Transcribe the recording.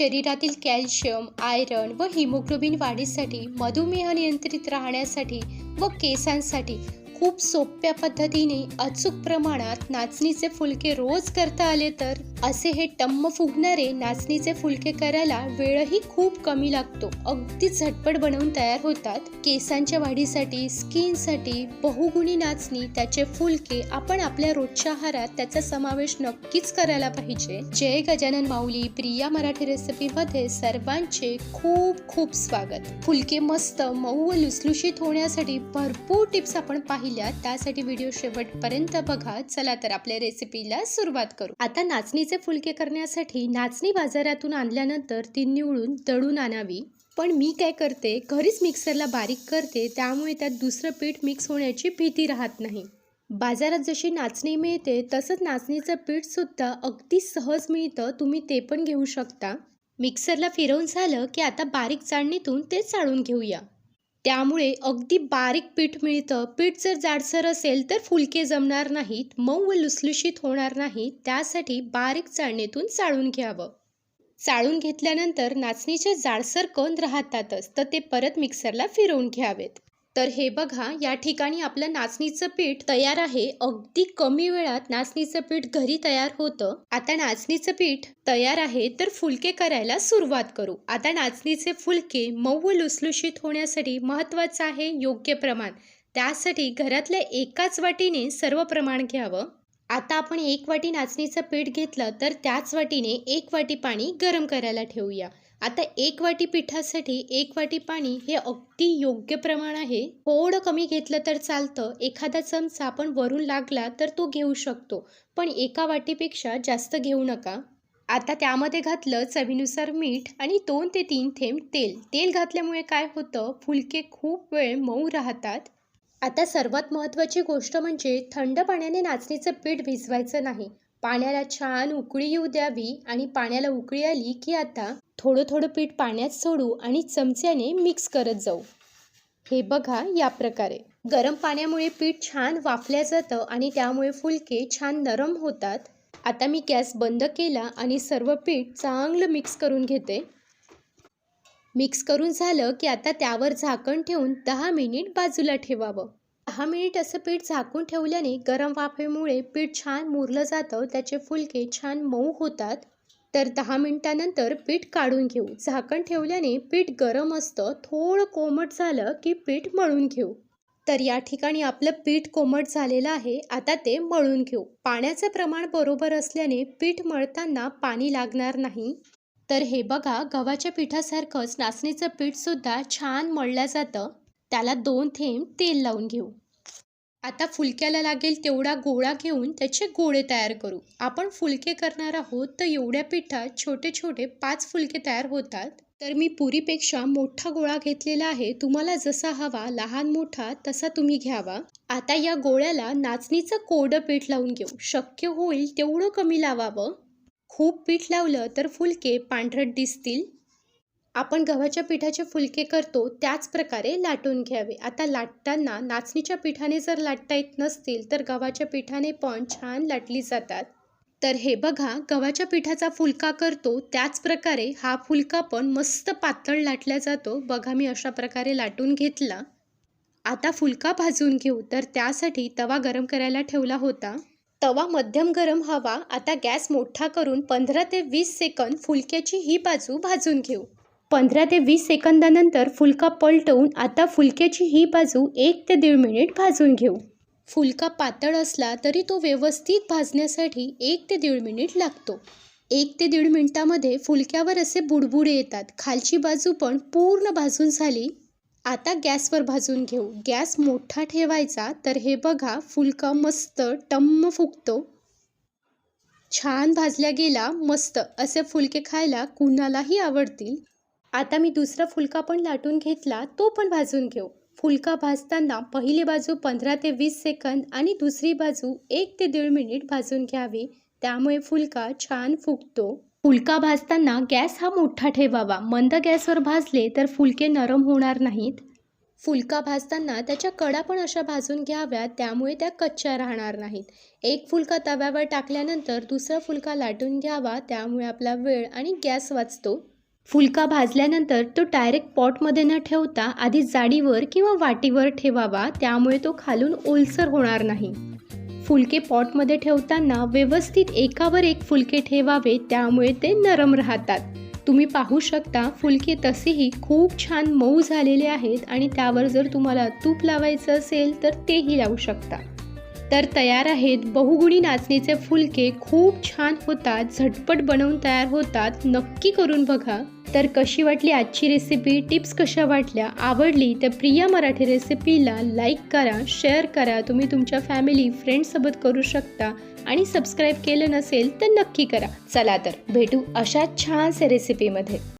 शरीरातील calcium iron व haemoglobin वाढीसाठी मधुमेह नियंत्रित राहण्यासाठी व केसांसाठी खूप सोप्या पद्धतीने अचूक प्रमाणात नाचणीचे फुलके रोज करता आले तर असे हे टम्म फुगणारे नाचणीचे फुलके करायला वेळही खूप कमी लागतो. अगदी झटपट बनवून तयार होतात. केसांच्या वाढीसाठी स्किनसाठी बहुगुणी नाचणी त्याचे फुलके आपण आपल्या रोजच्या आहारात त्याचा समावेश नक्कीच करायला पाहिजे. जय गजानन माऊली प्रिया मराठी रेसिपी मध्ये सर्वांचे खूप खूप स्वागत. फुलके मस्त मऊ व लुसलुशीत होण्यासाठी भरपूर टिप्स आपण पाहिल्या. त्यासाठी व्हिडिओ शेवटपर्यंत बघा. चला तर आपल्या रेसिपीला सुरुवात करू. आता नाचणीचे फुलके करण्यासाठी नाचणी बाजारातून आणल्यानंतर ती निवडून दळून आणावी. पण मी काय करते? घरीच मिक्सरला बारीक करते त्यामुळे त्यात दुसरं पीठ मिक्स होण्याची भीती राहत नाही. बाजारात जशी नाचणी मिळते तसंच नाचणीचं पीठसुद्धा अगदी सहज मिळतं. तुम्ही ते पण घेऊ शकता. मिक्सरला फिरवून झालं की आता बारीक चाळणीतून ते चाळून घेऊया. त्यामुळे अगदी बारीक पीठ मिळतं. पीठ जर जाडसर असेल तर फुलके जमणार नाहीत मऊ व लुसलुशीत होणार नाही त्यासाठी बारीक चाळणीतून चाळून घ्यावं. चाळून घेतल्यानंतर नाचणीचे जाडसर कण राहतातच तर ते परत मिक्सरला फिरवून घ्यावेत. तर हे बघा या ठिकाणी आपलं नाचणीचं पीठ तयार आहे. अगदी कमी वेळात नाचणीचं पीठ घरी तयार होतं. आता नाचणीचं पीठ तयार आहे तर फुलके करायला सुरुवात करू. आता नाचणीचे फुलके मऊ लुसलुशीत होण्यासाठी महत्त्वाचं आहे योग्य प्रमाण. त्यासाठी घरातल्या एकाच वाटीने सर्व प्रमाण घ्यावं. आता आपण एक वाटी नाचणीचं पीठ घेतलं तर त्याच वाटीने एक वाटी पाणी गरम करायला ठेवूया. आता एक वाटी पिठासाठी एक वाटी पाणी हे अगदी योग्य प्रमाण आहे. थोडं कमी घेतलं तर चालतं. एखादा चमचा आपण वरून लागला तर तो घेऊ शकतो. पण एका वाटीपेक्षा जास्त घेऊ नका. आता त्यामध्ये घातलं चवीनुसार मीठ आणि दोन ते तीन थेंब तेल. तेल घातल्यामुळे काय होतं? फुलके खूप वेळ मऊ राहतात. आता सर्वात महत्त्वाची गोष्ट म्हणजे थंड पाण्याने नाचणीचं पीठ भिजवायचं नाही. पाण्याला छान उकळी येऊ द्यावी आणि पाण्याला उकळी आली की आता थोडं थोडं पीठ पाण्यात सोडू आणि चमच्याने मिक्स करत जाऊ. हे बघा या प्रकारे. गरम पाण्यामुळे पीठ छान वाफल्या जातं आणि त्यामुळे फुलके छान नरम होतात. आता मी गॅस बंद केला आणि सर्व पीठ चांगलं मिक्स करून घेते. मिक्स करून झालं की आता त्यावर झाकण ठेवून दहा मिनिट बाजूला ठेवावं. दहा मिनिट असं पीठ झाकून ठेवल्याने गरम वाफेमुळे पीठ छान मुरलं जातं त्याचे फुलके छान मऊ होतात. तर दहा मिनटानंतर पीठ काढून घेऊ. झाकण ठेवल्याने पीठ गरम असतं थोडं कोमट झालं की पीठ मळून घेऊ. तर या ठिकाणी आपलं पीठ कोमट झालेलं आहे आता ते मळून घेऊ. पाण्याचं प्रमाण बरोबर असल्याने पीठ मळताना पाणी लागणार नाही. तर हे बघा गव्हाच्या पिठासारखंच नाचणीचं पीठसुद्धा छान मळलं जातं. त्याला दोन थेंब तेल लावून घेऊ. आता फुलक्याला लागेल तेवढा गोळा घेऊन त्याचे गोळे तयार करू. आपण फुलके करणार आहोत तर एवढ्या पिठात छोटे छोटे पाच फुलके तयार होतात. तर मी पुरीपेक्षा मोठा गोळा घेतलेला आहे. तुम्हाला जसा हवा लहान मोठा तसा तुम्ही घ्यावा. आता या गोळ्याला नाचणीचं कोरडं पीठ लावून घेऊ. शक्य होईल तेवढं कमी लावावं. खूप पीठ लावलं तर फुलके पांढरट दिसतील. आपण गव्हाच्या पिठाचे फुलके करतो त्याच प्रकारे लाटून घ्यावे. आता लाटताना नाचणीच्या पिठाने जर लाटता येत नसतील तर गव्हाच्या पिठाने पण छान लाटली जातात. तर हे बघा गव्हाच्या पिठाचा फुलका करतो त्याच प्रकारे हा फुलका पण मस्त पातळ लाटला जातो. बघा मी अशा प्रकारे लाटून घेतला. आता फुलका भाजून घेऊ. तर त्यासाठी तवा गरम करायला ठेवला होता. तवा मध्यम गरम हवा. आता गॅस मोठा करून पंधरा ते वीस सेकंद फुलक्याची ही बाजू भाजून घेऊ. पंधरा ते वीस सेकंदानंतर फुलका पलटवून आता फुलक्याची ही बाजू एक ते दीड मिनिट भाजून घेऊ. फुलका पातळ असला तरी तो व्यवस्थित भाजण्यासाठी एक ते दीड मिनिट लागतो. एक ते दीड मिनिटामध्ये फुलक्यावर असे बुडबुडे येतात. खालची बाजू पण पूर्ण भाजून झाली. आता गॅसवर भाजून घेऊ. गॅस मोठा ठेवायचा तर हे बघा फुलका मस्त टम्म फुगतो. छान भाजल्या गेला मस्त. असे फुलके खायला कुणालाही आवडतील. आता मी दुसरा फुलका पण लाटून घेतला तो पण भाजून घेऊ. फुलका भाजताना पहिली बाजू पंधरा ते वीस सेकंद आणि दुसरी बाजू एक ते दीड मिनिट भाजून घ्यावी. त्यामुळे फुलका छान फुगतो. फुलका भाजताना गॅस हा मोठा ठेवावा. मंद गॅसवर भाजले तर फुलके नरम होणार नाहीत. फुलका भाजताना त्याच्या कडा पण अशा भाजून घ्याव्या त्यामुळे त्या कच्च्या राहणार नाहीत. एक फुलका तव्यावर टाकल्यानंतर दुसरा फुलका लाटून घ्यावा त्यामुळे आपला वेळ आणि गॅस वाचतो. फुलका भाजल्यानंतर तो डायरेक्ट पॉटमध्ये न ठेवता आधी जाडीवर किंवा वाटीवर ठेवावा त्यामुळे तो खालून ओलसर होणार नाही. फुलके पॉटमध्ये ठेवताना व्यवस्थित एकावर एक फुलके ठेवावे त्यामुळे ते नरम राहतात. तुम्ही पाहू शकता फुलके तसेही खूप छान मऊ झालेले आहेत आणि त्यावर जर तुम्हाला तूप लावायचं असेल तर तेही लावू शकता. तर तयार आहेत. बहुगुणी नाचणीचे फुलके खूप छान होतात झटपट बनवून तयार होतात. नक्की करून बघा. तर कशी वाटली आजची रेसिपी टिप्स कशा वाटल्या? आवडली तर प्रिया मराठी रेसिपीला लाईक करा शेअर करा. तुम्ही तुमच्या फॅमिली फ्रेंड्ससोबत करू शकता. आणि सबस्क्राईब केलं नसेल तर नक्की करा. चला तर भेटू अशा छानशा रेसिपीमध्ये